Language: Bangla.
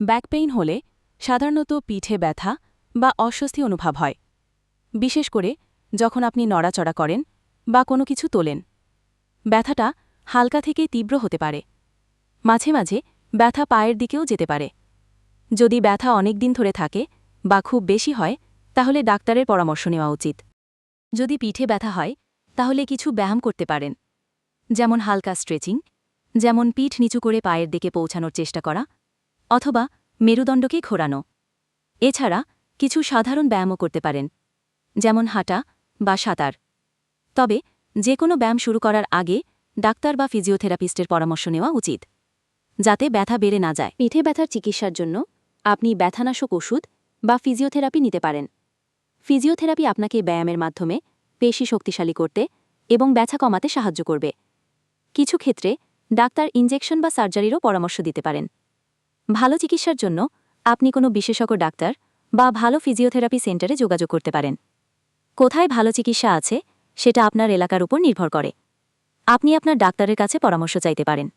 ব্যাক পেইন হলে সাধারণত পিঠে ব্যথা বা অস্বস্তি অনুভব হয়। বিশেষ করে যখন আপনি নড়াচড়া করেন বা কোনো কিছু তোলেন। ব্যথাটা হালকা থেকে তীব্র হতে পারে। মাঝে মাঝে ব্যথা পায়ের দিকেও যেতে পারে। যদি ব্যথা অনেক দিন ধরে থাকে বা খুব বেশি হয়, তাহলে ডাক্তারের পরামর্শ নেওয়া উচিত। যদি পিঠে ব্যথা হয়, তাহলে কিছু ব্যায়াম করতে পারেন। যেমন হালকা স্ট্রেচিং, যেমন পিঠ নিচু করে পায়ের দিকে পৌঁছানোর চেষ্টা করা অথবা মেরুদণ্ডকে ঘোরানো। এছাড়া কিছু সাধারণ ব্যায়ামও করতে পারেন, যেমন হাঁটা বা সাঁতার। তবে যে কোনো ব্যায়াম শুরু করার আগে ডাক্তার বা ফিজিওথেরাপিস্টের পরামর্শ নেওয়া উচিত, যাতে ব্যথা বেড়ে না যায়। পিঠে ব্যথার চিকিৎসার জন্য আপনি ব্যথানাশক ওষুধ বা ফিজিওথেরাপি নিতে পারেন। ফিজিওথেরাপি আপনাকে ব্যায়ামের মাধ্যমে পেশি শক্তিশালী করতে এবং ব্যথা কমাতে সাহায্য করবে। কিছু ক্ষেত্রে ডাক্তার ইনজেকশন বা সার্জারিরও পরামর্শ দিতে পারেন। ভালো চিকিৎসার জন্য আপনি কোনো বিশেষজ্ঞ ডাক্তার বা ভালো ফিজিওথেরাপি সেন্টারে যোগাযোগ করতে পারেন। কোথায় ভালো চিকিৎসা আছে সেটা আপনার এলাকার উপর নির্ভর করে। আপনি আপনার ডাক্তারের কাছে পরামর্শ চাইতে পারেন।